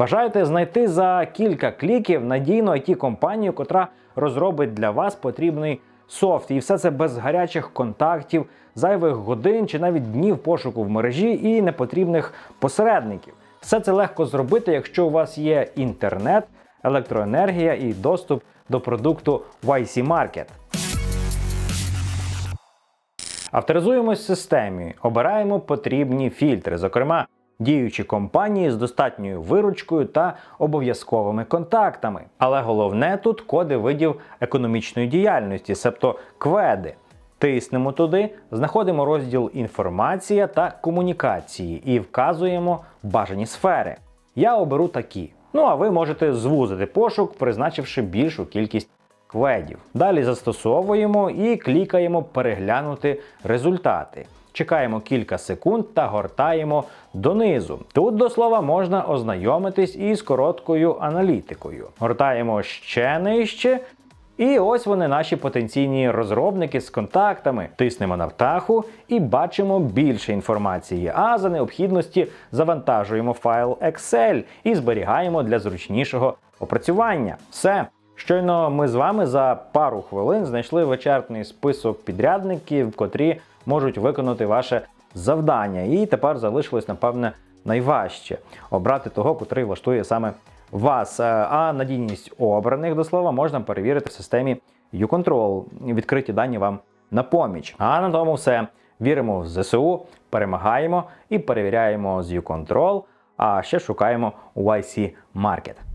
Бажаєте знайти за кілька кліків надійну it компанію котра розробить для вас потрібний софт, і все це без гарячих контактів, зайвих годин чи навіть днів пошуку в мережі і непотрібних посередників. Все це легко зробити, якщо у вас є інтернет, електроенергія і доступ до продукту YC Market. Авторизуємось в системі, обираємо потрібні фільтри, зокрема діючі компанії з достатньою виручкою та обов'язковими контактами. Але головне тут коди видів економічної діяльності, себто кведи. Тиснемо туди, знаходимо розділ інформація та комунікації і вказуємо бажані сфери. Я оберу такі. Ну а ви можете звузити пошук, призначивши більшу кількість кведів. Далі застосовуємо і клікаємо переглянути результати. Чекаємо кілька секунд та гортаємо донизу. Тут до слова можна ознайомитись із короткою аналітикою. Гортаємо ще нижче. І ось вони наші потенційні розробники з контактами. Тиснемо на птаху і бачимо більше інформації. А за необхідності завантажуємо файл Excel і зберігаємо для зручнішого опрацювання. Все. Щойно ми з вами за пару хвилин знайшли вичерпний список підрядників, котрі можуть виконати ваше завдання. І тепер залишилось, напевне, найважче обрати того, котрий влаштує саме вас. Е, А надійність обраних до слова можна перевірити в системі YouControl. Відкриті дані вам на поміч. А на тому все. Віримо в ЗСУ, перемагаємо і перевіряємо з YouControl, а ще шукаємо у YC Market.